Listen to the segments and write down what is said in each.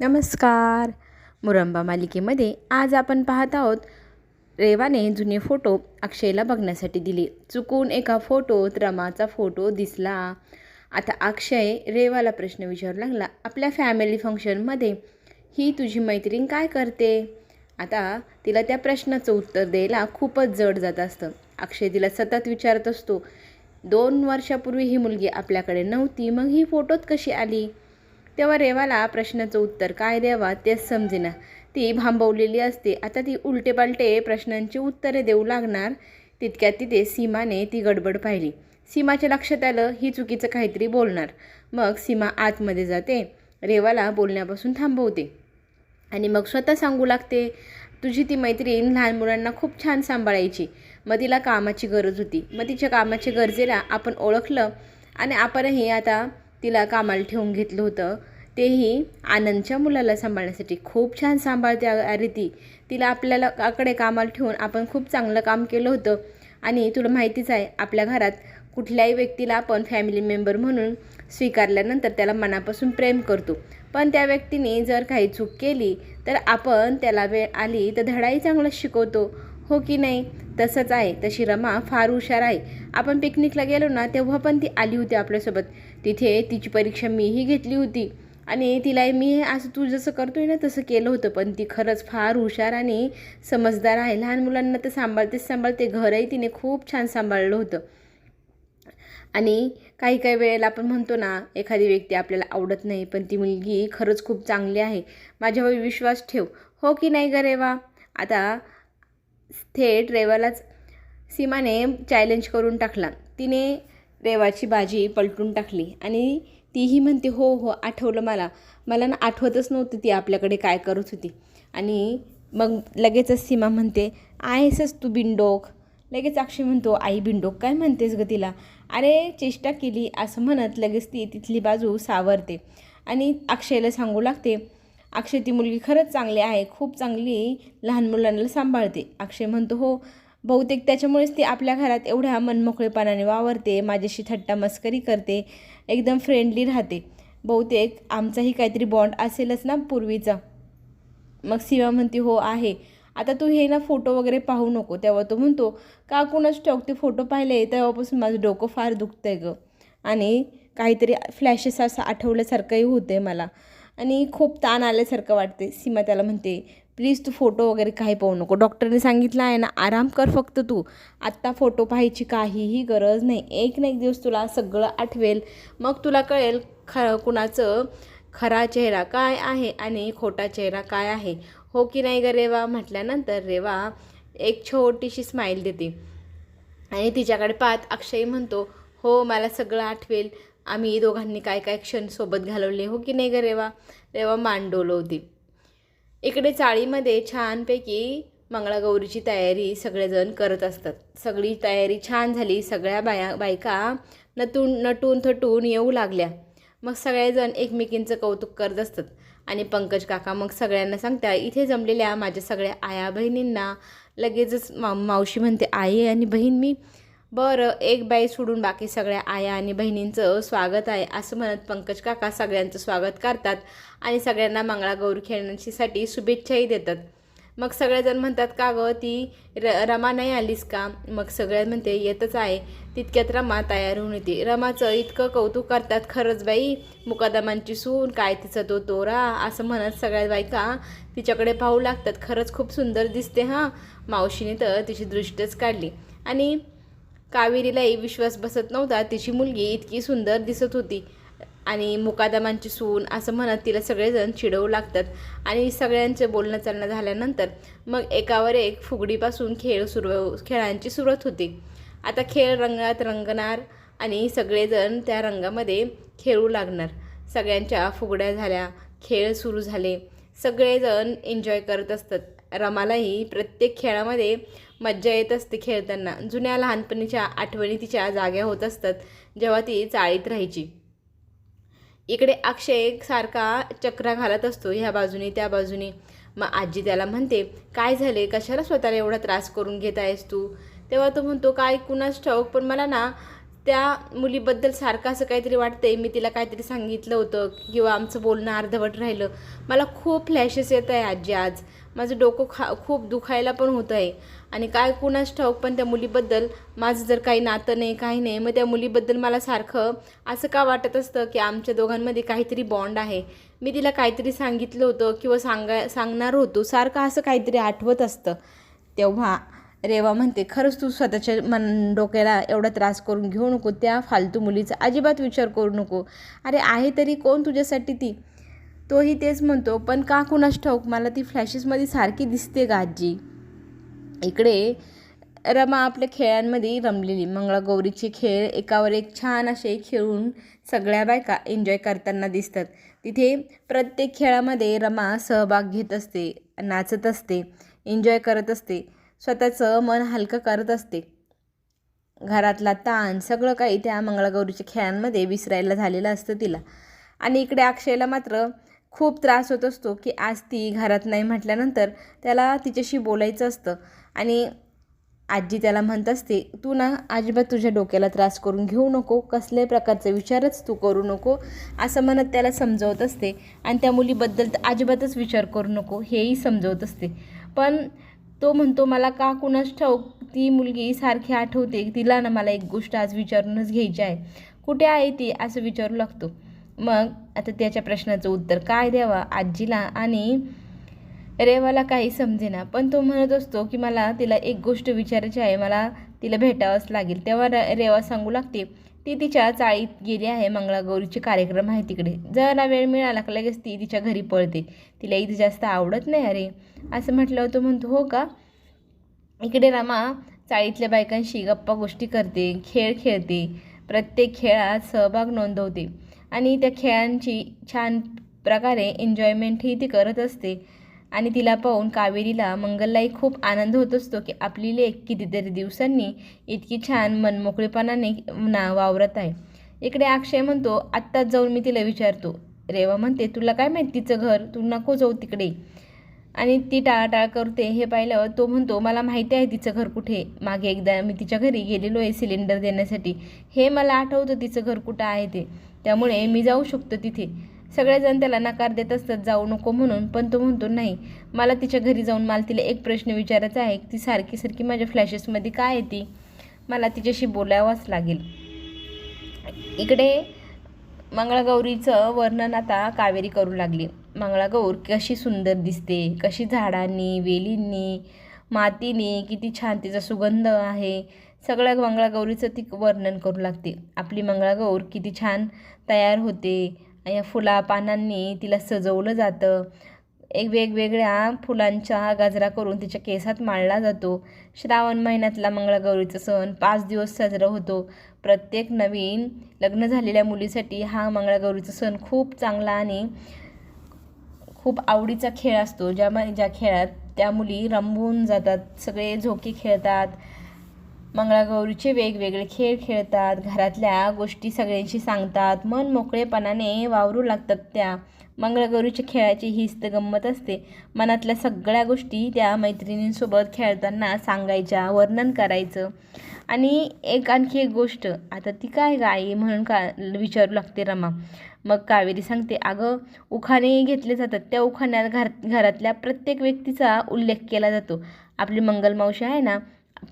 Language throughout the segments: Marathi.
नमस्कार. मुरंबा मालिकेमध्ये आज आपण पाहत आहोत रेवाने जुने फोटो अक्षयला बघण्यासाठी दिले. चुकून एका फोटोत रमाचा फोटो दिसला. आता अक्षय रेवाला प्रश्न विचारू लागला आपल्या फॅमिली फंक्शनमध्ये ही तुझी मैत्रीण काय करते? आता तिला त्या प्रश्नाचं उत्तर द्यायला खूपच जड जात असतं. अक्षय तिला सतत विचारत असतो दोन वर्षापूर्वी ही मुलगी आपल्याकडे नव्हती मग ही फोटोत कशी आली? तेव्हा रेवाला प्रश्नाचं उत्तर काय द्यावा तेच समजेना. ती भांबवलेली असते. आता ती उलटे पालटे प्रश्नांची उत्तरे देऊ लागणार. तितक्यात तिथे सीमाने ती गडबड पाहिली. सीमाच्या लक्षात आलं ही चुकीचं काहीतरी बोलणार. मग सीमा आतमध्ये जाते. रेवाला बोलण्यापासून थांबवते. आणि मग स्वतः सांगू लागते तुझी ती मैत्रीण लहान मुलांना खूप छान सांभाळायची. मग तिला कामाची गरज होती. मग तिच्या कामाच्या गरजेला आपण ओळखलं आणि आपणही आता तिला कामाला ठेवून घेतलं होतं. तेही आनंदच्या मुलाला सांभाळण्यासाठी. खूप छान सांभाळते रीती. तिला आपल्याला आकडे कामाला ठेवून आपण खूप चांगलं काम केलं होतं. आणि तुला माहितीच आहे आपल्या घरात कुठल्याही व्यक्तीला आपण फॅमिली मेंबर म्हणून स्वीकारल्यानंतर त्याला मनापासून प्रेम करतो. पण त्या व्यक्तीने जर काही चूक केली तर आपण त्याला वेळ आली तर धडाही चांगला शिकवतो. हो की नाही? तसंच आहे. तशी रमा फार हुशार आहे. आपण पिकनिकला गेलो ना तेव्हा पण ती आली होती आपल्यासोबत. तिथे तिची परीक्षा मीही घेतली होती. आणि तिला मी असं तू जसं करतो आहे ना तसं केलं होतं. पण ती खरंच फार हुशार आणि समजदार आहे. लहान मुलांना तर सांभाळतेच सांभाळते. घरही तिने खूप छान सांभाळलं होतं. आणि काही काही वेळेला आपण म्हणतो ना एखादी व्यक्ती आपल्याला आवडत नाही पण ती मुलगी खरंच खूप चांगली आहे. माझ्यावर विश्वास ठेव. हो की नाही ग रेवा? आता थेट रेवालाच सीमाने चॅलेंज करून टाकला. तिने रेवाची बाजी पलटून टाकली आणि तीही म्हणते हो हो आठवलं मला. मला ना आठवतच नव्हतं ती आपल्याकडे काय करत होती. आणि मग लगेचच सीमा म्हणते आहेसच तू बिंडोक लगेच अक्षय म्हणतो आई बिंडोक काय म्हणतेस ग तिला? अरे चेष्टा केली. असं म्हणत लगेच ती तिथली बाजू सावरते आणि अक्षयला सांगू लागते अक्षय ती मुलगी खरंच चांगली आहे. खूप चांगली लहान मुलांना सांभाळते. अक्षय म्हणतो हो बहुतेक त्याच्यामुळेच ती आपल्या घरात एवढ्या मनमोकळेपणाने वावरते माझ्याशी थट्टा मस्करी करते एकदम फ्रेंडली राहते. बहुतेक आमचाही काहीतरी बॉन्ड असेलच ना पूर्वीचा. मग सीमा म्हणते हो आहे. आता तू हे ना फोटो वगैरे पाहू नको. तेव्हा तो म्हणतो का कुणाच ठाऊक ते फोटो पाहिले तेव्हापासून माझं डोकं फार दुखतं आहे गं. आणि काहीतरी फ्लॅशेस असं आठवल्यासारखंही होतं आहे मला. आणि खूप ताण आल्यासारखं वाटते सीमा त्याला म्हणते प्लीज तू फोटो वगैरे काही पाहू नको. डॉक्टरने सांगितलं आहे ना आराम कर फक्त तू. आत्ता फोटो पाहायची काहीही गरज नाही. एक ना एक दिवस तुला सगळं आठवेल. मग तुला कळेल ख कुणाचं खरा चेहरा काय आहे आणि खोटा चेहरा काय आहे. हो की नाही ग रेवा? म्हटल्यानंतर रेवा एक छोटीशी स्माईल देते. आणि तिच्याकडे पाहत अक्षय म्हणतो हो मला सगळं आठवेल. आम्ही दोघांनी काय काय क्षण सोबत घालवले. हो की नाही ग रेवा? रेवा मान डोलवते इकडे चाळीमध्ये छानपैकी मंगळागौरीची तयारी सगळेजण करत असतात. सगळी तयारी छान झाली. सगळ्या बाया बायका नटून नटून थटून येऊ लागल्या. मग सगळेजण एकमेकींचं कौतुक करत असतात. आणि पंकज काका मग सगळ्यांना सांगता इथे जमलेल्या माझ्या सगळ्या आया बहिणींना लगेचच मा मावशी म्हणते आई आणि बहीण मी बरं एक बाई सोडून बाकी सगळ्या आया आणि बहिणींचं स्वागत आहे असं म्हणत पंकज काका सगळ्यांचं स्वागत करतात आणि सगळ्यांना मंगळागौर खेळण्यासाठी शुभेच्छाही देतात. मग सगळेजण म्हणतात का गं ती र रमा नाही आलीस का? मग सगळे म्हणते येतच आहे. तितक्यात रमा तयार होऊन येते. रमाचं इतकं कौतुक करतात खरंच बाई मुकादमांची सून काय तिचा तो तोरा? असं म्हणत सगळ्या बायका तिच्याकडे पाहू लागतात. खरंच खूप सुंदर दिसते हां. मावशीने तर तिची दृष्टच काढली. आणि कावेरीलाही विश्वास बसत नव्हता. तिची मुलगी इतकी सुंदर दिसत होती. आणि मुकादमांची सून असं म्हणत तिला सगळेजण चिडवू लागतात. आणि सगळ्यांचं बोलणं चालणं झाल्यानंतर मग एकावर एक फुगडीपासून खेळ सुरू खेळांची सुरुवात होती. आता खेळ रंगात रंगणार आणि सगळेजण त्या रंगामध्ये खेळू लागणार. सगळ्यांच्या फुगड्या झाल्या खेळ सुरू झाले. सगळेजण एन्जॉय करत असतात. रमालाही प्रत्येक खेळामध्ये मज्जा येत असते खेळताना. जुन्या लहानपणीच्या आठवणी तिच्या जाग्या होत असतात जेव्हा ती चाळीत राहायची. इकडे अक्षय सारखा चक्रा घालत असतो ह्या बाजूने त्या बाजूने. मग आजी त्याला म्हणते काय झाले? कशाला स्वतःला एवढा त्रास करून घेत आहेस तू? तेव्हा तो म्हणतो काय कुणाच ठाऊक पण मला ना त्या मुलीबद्दल सारखं असं काहीतरी वाटतंय. मी तिला काहीतरी सांगितलं होतं किंवा आमचं बोलणं अर्धवट राहिलं. मला खूप फ्लॅशेस येत आहे आजी आज. माझं डोकं खा खूप दुखायला पण होत आहे. आणि काय कुणाच ठाऊक पण त्या मुलीबद्दल माझं जर काही नातं नाही काही नाही मग त्या मुलीबद्दल मला सारखं असं का वाटत असतं की आमच्या दोघांमध्ये काहीतरी बॉन्ड आहे? मी तिला काहीतरी सांगितलं होतं किंवा सांगा सांगणार होतो. सारखं असं काहीतरी आठवत असतं. तेव्हा रेवा म्हणते खरंच तू स्वतःच्या मन डोक्याला एवढा त्रास करून घेऊ नको. त्या फालतू मुलीचा अजिबात विचार करू नको. अरे आहे तरी कोण तुझ्यासाठी ती? तोही तेच म्हणतो पण का कुणास ठाऊक मला ती फ्लॅशेसमध्ये सारखी दिसते का आजी? इकडे रमा आपल्या खेळांमध्ये रमलेली. मंगळागौरीचे खेळ एकावर एक छान असे खेळून सगळ्या बायका एन्जॉय करताना दिसतात. तिथे प्रत्येक खेळामध्ये रमा सहभाग घेत असते नाचत असते एन्जॉय करत असते स्वतःचं मन हलकं करत असते. घरातला ताण सगळं काही त्या मंगळागौरीच्या खेळांमध्ये विसरायला झालेलं असतं तिला. आणि इकडे अक्षयला मात्र खूप त्रास होत असतो की आज ती घरात नाही म्हटल्यानंतर त्याला तिच्याशी बोलायचं असतं. आणि आजी त्याला म्हणत असते तू ना अजिबात तुझ्या डोक्याला त्रास करून घेऊ नको कसल्याही प्रकारचा विचारच तू करू नको असं म्हणत त्याला समजवत असते. आणि त्या मुलीबद्दल तर अजिबातच विचार करू नको हेही समजवत असते. पण तो म्हणतो मला का कुणाच ठाऊक ती मुलगी सारखी आठवते तिला ना मला एक गोष्ट आज विचारूनच घ्यायची आहे. कुठे आहे ती? असं विचारू लागतो. मग आता त्याच्या प्रश्नाचं उत्तर काय द्यावा? आजीला आणि रेवाला काही समजेना. पण तो म्हणत असतो की मला तिला एक गोष्ट विचारायची आहे. मला तिला भेटावंच लागेल. तेव्हा र रेवा सांगू लागते ती तिच्या चाळीत गेली आहे मंगळागौरीचे कार्यक्रम आहे तिकडे. जरा वेळ मिळाला लगेच ती तिच्या घरी पळते. तिला इथे जास्त आवडत नाही अरे. असं म्हटलं तो म्हणतो हो का? इकडे रामा चाळीतल्या बायकांशी गप्पा गोष्टी करते खेळ खेळते प्रत्येक खेळात सहभाग नोंदवते. आणि त्या खेळांची छान प्रकारे एन्जॉयमेंटही ती करत असते. आणि तिला पाहून कावेरीला मंगललाही खूप आनंद होत असतो की आपली लेख कितीतरी दिवसांनी इतकी छान मनमोकळेपणाने ना वावरत आहे. इकडे अक्षय म्हणतो आत्ताच जाऊन मी तिला विचारतो. रेवा म्हणते तुला काय माहीत तिचं घर? तू नको जाऊ तिकडे. आणि ती टाळाटाळ करते. हे पाहिल्यावर तो म्हणतो मला माहिती आहे तिचं घर कुठे? मागे एकदा मी तिच्या घरी गेलेलो आहे सिलेंडर देण्यासाठी. हे मला आठवतं तिचं घर कुठं आहे ते. त्यामुळे मी जाऊ शकतो तिथे. सगळेजण त्याला नकार देत असतात जाऊ नको म्हणून. पण तो म्हणतो नाही मला तिच्या घरी जाऊन मला तिला एक प्रश्न विचारायचा आहे. ती सारखी सारखी माझ्या फ्लॅशेसमध्ये काय येते मला तिच्याशी बोलावंच लागेल. इकडे मंगळागौरीचं वर्णन आता कावेरी करू लागली. मंगळागौर कशी सुंदर दिसते कशी झाडांनी वेलींनी मातीने किती छान तिचा सुगंध आहे. सगळ्या मंगळागौरीचं ती वर्णन करू लागते. आपली मंगळागौर किती छान तयार होते. या फुला पानांनी तिला सजवलं जातं. एक वेगवेगळ्या फुलांचा गजरा करून तिच्या केसात माळला जातो. श्रावण महिन्यातला मंगळागौरीचा सण पाच दिवस साजरा होतो. प्रत्येक नवीन लग्न झालेल्या मुलीसाठी हा मंगळागौरीचा सण खूप चांगला आणि खूप आवडीचा खेळ असतो. ज्या ज्या खेळात त्या मुली रंबून जातात सगळे झोके खेळतात मंगळागौरीचे वेगवेगळे खेळ खेळतात घरातल्या गोष्टी सगळ्यांशी सांगतात मन मोकळेपणाने वावरू लागतात त्या. मंगळागौरीच्या खेळाची हीच तर गंमत असते. मनातल्या सगळ्या गोष्टी त्या मैत्रिणींसोबत खेळताना सांगायच्या वर्णन करायचं. आणि एक आणखी एक गोष्ट आता ती काय गाई म्हणून का विचारू लागते रमा? मग कावेरी सांगते अगं उखाणे घेतले जातात. त्या उखाण्यात घर घरातल्या प्रत्येक व्यक्तीचा उल्लेख केला जातो. आपली मंगलमावशी आहे ना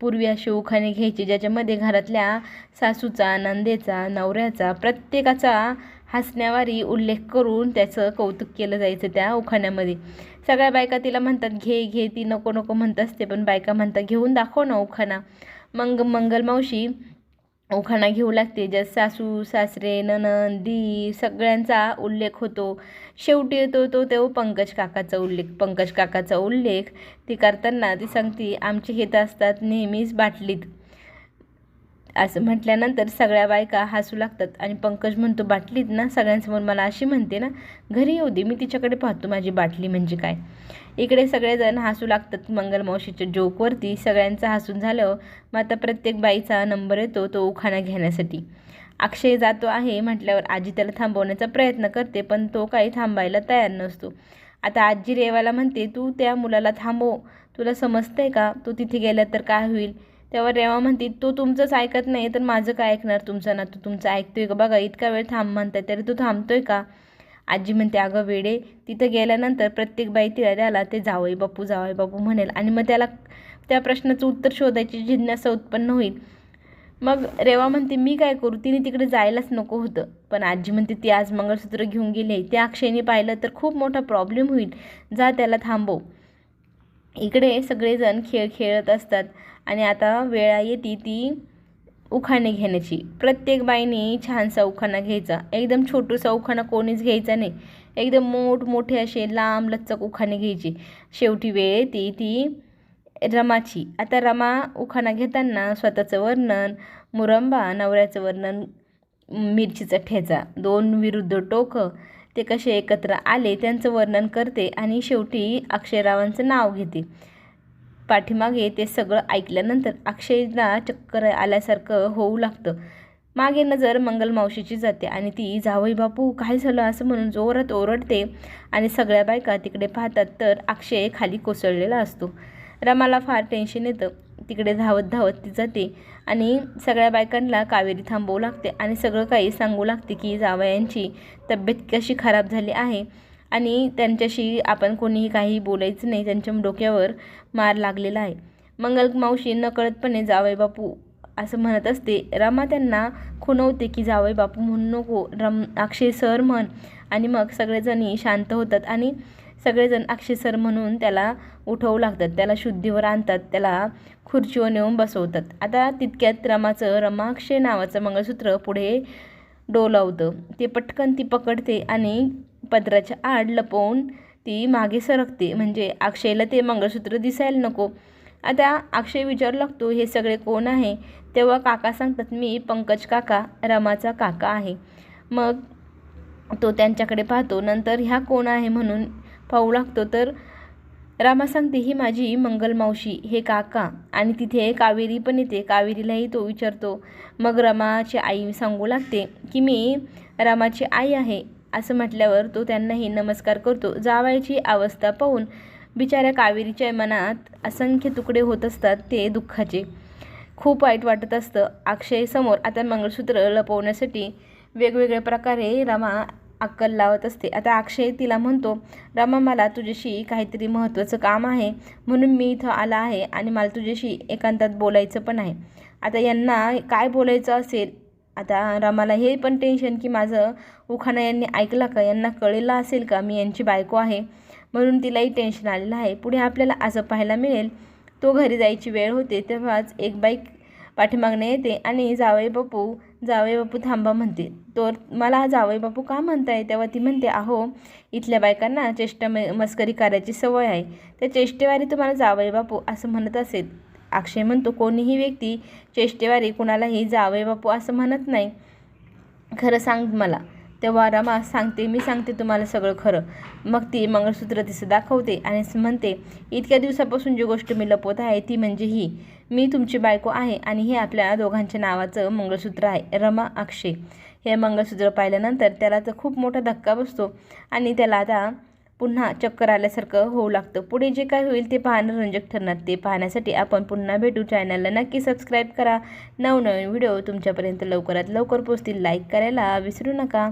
पूर्वी असे उखाणे घ्यायचे ज्याच्यामध्ये घरातल्या सासूचा नंदेचा नवऱ्याचा प्रत्येकाचा हसण्यावारी उल्लेख करून त्याचं कौतुक केलं जायचं त्या उखाण्यामध्ये. सगळ्या बायका तिला म्हणतात घे घे ती नको नको म्हणत असते पण बायका म्हणतात घेऊन दाखव ना उखाणा. मग मंगलमावशी उखाणा घेऊ लागते. ज्यात सासू सासरे ननंद दी सगळ्यांचा उल्लेख होतो. शेवटी येतो तो तो पंकज काकाचा उल्लेख. पंकज काकाचा उल्लेख ती करताना ती सांगते आमचे हेत असतात नेहमीच बाटलीत. असं म्हटल्यानंतर सगळ्या बायका हसू लागतात आणि पंकज म्हणतो बाटलीत ना सगळ्यांसमोर मला अशी म्हणते ना घरी येऊ दे मी तिच्याकडे पाहतो माझी बाटली म्हणजे काय. इकडे सगळेजण हसू लागतात मंगलमावशीच्या जोकवरती सगळ्यांचं हसून झालं. मग आता प्रत्येक बाईचा नंबर येतो तो उखाणा घेण्यासाठी. अक्षय जातो आहे म्हटल्यावर आजी त्याला थांबवण्याचा प्रयत्न करते पण तो काही थांबायला तयार नसतो. आता आजी रेवाला म्हणते तू त्या मुलाला थांबव तुला समजतंय का? तू तिथे गेला तर काय होईल? तेव्हा रेवा म्हणते तो तुमचंच ऐकत नाही तर माझं काय ऐकणार तुमचं? ना तू तुमचं ऐकतोय का? बघा इतका वेळ थांब म्हणताय तरी तू थांबतोय का? आजी म्हणते अगं वेडे तिथं गेल्यानंतर प्रत्येक बाई तिला त्याला ते जावई बापू जावई बापू म्हणेल आणि मग त्याला त्या प्रश्नाचं उत्तर शोधायची जिज्ञासा उत्पन्न होईल. मग रेवा म्हणते मी काय करू? तिने तिकडे जायलाच नको होतं. पण आजी म्हणते ती आज मंगळसूत्र घेऊन गेले त्या अक्षयने पाहिलं तर खूप मोठा प्रॉब्लेम होईल. जा त्याला थांबव. इकडे सगळेजण खेळ खेळत असतात आणि आता वेळा येते ती उखाणे घेण्याची. प्रत्येक बाईने छानसा उखाणा घ्यायचा. एकदम छोटूसा उखाणा कोणीच घ्यायचा नाही. एकदम मोठमोठे असे लांब लचक उखाणे घ्यायचे. शेवटी वेळ येते ती रमाची. आता रमा उखाणा घेताना स्वतःचं वर्णन मुरंबा नवऱ्याचं वर्णन मिरचीचा ठेचा. दोन विरुद्ध टोकं. ते कसे एकत्र आले त्यांचं वर्णन करते आणि शेवटी अक्षयरावांचं नाव घेते. पाठीमागे ते सगळं ऐकल्यानंतर अक्षयला चक्कर आल्यासारखं होऊ लागतं. मागे नजर मंगल मावशीची जाते आणि ती जावई बापू काय झालं? असं म्हणून जोरात ओरडते आणि सगळ्या बायका तिकडे पाहतात तर अक्षय खाली कोसळलेला असतो. रमाला फार टेन्शन येतं. तिकडे धावत धावत ती जाते आणि सगळ्या बायकांना कावेरी थांबवू लागते आणि सगळं काही सांगू लागते की जावयांची तब्येत कशी खराब झाली आहे. आणि त्यांच्याशी आपण कोणीही काही बोलायचं नाही त्यांच्या डोक्यावर मार लागलेला आहे. मंगल मावशी नकळतपणे जावई बापू असं म्हणत असते. रमा त्यांना खुणवते की जावई बापू म्हणू नको रम अक्षय सर म्हण. आणि मग सगळेजणी शांत होतात आणि सगळेजण अक्षय सर म्हणून त्याला उठवू लागतात. त्याला शुद्धीवर आणतात. त्याला खुर्चीवर नेऊन बसवतात. आता तितक्यात रमाचं रमाक्षय नावाचं मंगळसूत्र पुढे डोलावतं. ते पटकन ती पकडते आणि पदराच्या आड लपवून ती मागे सरकते. म्हणजे अक्षयला ते मंगळसूत्र दिसायला नको. आता अक्षय विचारू लागतो हे सगळे कोण आहे? तेव्हा काका सांगतात मी पंकज काका रमाचा काका आहे. मग तो त्यांच्याकडे पाहतो नंतर ह्या कोण आहे? म्हणून पाहू लागतो तर रामा सांगते ही माझी मंगल मावशी हे काका. आणि तिथे कावेरी पण येते. कावेरीलाही तो विचारतो. मग रामाची आई सांगू लागते की मी रामाची आई आहे. असं म्हटल्यावर तो त्यांनाही नमस्कार करतो. जावायची अवस्था पाहून बिचाऱ्या कावेरीच्या मनात असंख्य तुकडे होत असतात ते दुःखाचे. खूप वाईट वाटत असतं. अक्षयसमोर आता मंगळसूत्र लपवण्यासाठी वेगवेगळ्या प्रकारे रमा अक्कल लावत असते. आता अक्षय तिला म्हणतो रमा मला तुझ्याशी काहीतरी महत्त्वाचं काम आहे. म्हणून मी इथं आला आहे आणि मला तुझ्याशी एकांतात बोलायचं पण आहे. आता यांना काय बोलायचं असेल? आता रमाला हे पण टेन्शन की माझं उखाणा यांनी ऐकला का? यांना कळलेलं असेल का मी यांची बायको आहे? म्हणून तिलाही टेन्शन आलेलं आहे. पुढे आपल्याला असं पाहायला मिळेल. तो घरी जायची वेळ होते तेव्हाच एक बाईक पाठीमागणे येते आणि जावई बापू जावई बापू थांबा म्हणते. तर मला जावई बापू का म्हणताय? तेव्हा ती म्हणते अहो इथल्या बायकांना चेष्टा मस्करी करायची सवय आहे. त्या चेष्टेवारी तुम्हाला जावई बापू असं म्हणत असेल. अक्षय म्हणतो कोणीही व्यक्ती चेष्टेवारी कुणालाही जावई बापू असं म्हणत नाही. खरं सांग मला. तेव्हा रमा सांगते मी सांगते तुम्हाला सगळं खरं. मग ती मंगळसूत्र तिचं दाखवते आणि म्हणते इतक्या दिवसापासून जी गोष्ट मी लपवत आहे ती म्हणजे ही. मी तुमची बायको आहे आणि हे आपल्या दोघांच्या नावाचं मंगळसूत्र आहे. रमा अक्षय. हे मंगळसूत्र पाहिल्यानंतर त्याला तर खूप मोठा धक्का बसतो आणि त्याला आता पुन्हा चक्कर आल्यासारखं होऊ लागतं. पुढे जे काय होईल ते पाहणं रंजक ठरणार. ते पाहण्यासाठी आपण पुन्हा भेटू चॅनलला. नक्की सबस्क्राईब करा. नवनवीन व्हिडिओ तुमच्यापर्यंत लवकरात लवकर पोचतील लाईक करायला विसरू नका.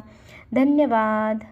धन्यवाद.